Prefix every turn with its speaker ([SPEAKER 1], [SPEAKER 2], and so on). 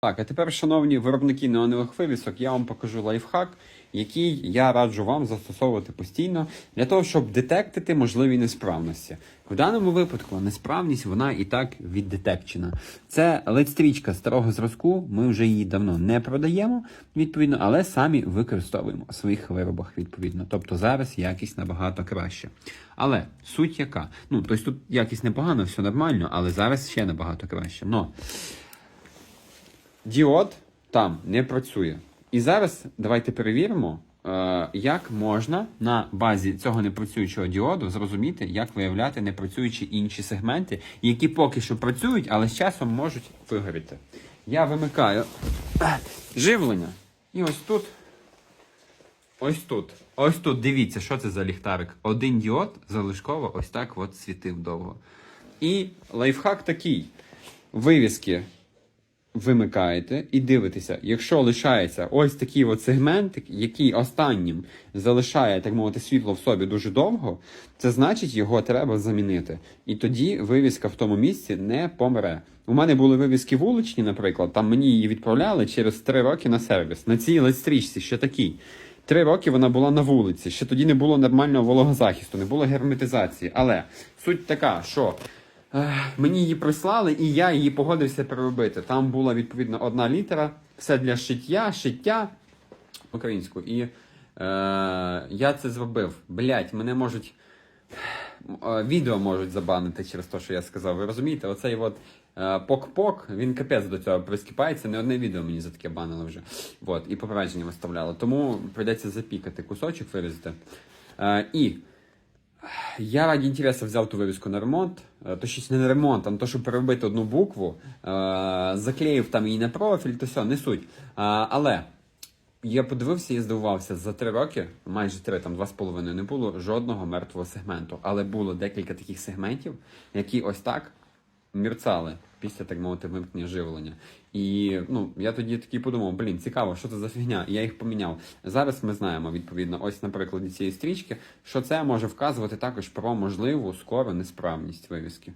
[SPEAKER 1] Так, а тепер, шановні виробники неонових вивісок, я вам покажу лайфхак, який я раджу вам застосовувати постійно для того, щоб детектити можливі несправності. В даному випадку несправність вона і так віддетекчена. Це ледстрічка старого зразку. Ми вже її давно не продаємо, відповідно, але самі використовуємо у своїх виробах, відповідно. Тобто зараз якість набагато краще. Але суть яка? Ну, тобто тут якість непогана, все нормально, але зараз ще набагато краще. Но діод там не працює. І зараз давайте перевіримо, е, як можна на базі цього непрацюючого діоду зрозуміти, як виявляти непрацюючі інші сегменти, які поки що працюють, але з часом можуть вигоріти. Я вимикаю живлення. І ось тут. Ось тут. Ось тут дивіться, що це за ліхтарик. Один діод залишково ось так от світив довго. І лайфхак такий: вивіски вимикаєте і дивитеся, якщо лишається ось такий от сегментик, який останнім залишає, так мовити, світло в собі дуже довго, це значить, його треба замінити. І тоді вивіска в тому місці не помре. У мене були вивіски вуличні, наприклад, там мені її відправляли через 3 роки на сервіс. На цій ледстрічці ще такий. Три роки вона була на вулиці. Ще тоді не було нормального вологозахисту, не було герметизації. Але суть така, що Мені її прислали, і я її погодився переробити. Там була відповідно одна літера, все для шиття, шиття українською. І е, я це зробив. Блять, мене можуть. е, Відео можуть забанити через те, що я сказав. Ви розумієте, оцей от е, пок-пок, він капець до цього прискіпається. Не одне відео мені за таке банили вже. Вот, і попередження виставляли. Тому прийдеться запікати кусочок, вирізати. Е, і я раді інтересу взяв ту вивіску на ремонт, е, точніше не на ремонт, а на те, щоб переробити одну букву, е, заклеїв там її на профіль, то все, не суть. Але я подивився і здивувався, за три роки, майже три, там два з половиною, не було жодного мертвого сегменту. Але було декілька таких сегментів, які ось так мерцали після, так мовити, вимкнення живлення. І ну, я тоді такий подумав, блін, цікаво, що це за фігня. Я їх поміняв. Зараз ми знаємо, відповідно, ось на прикладі цієї стрічки, що це може вказувати також про можливу скору несправність вивіски.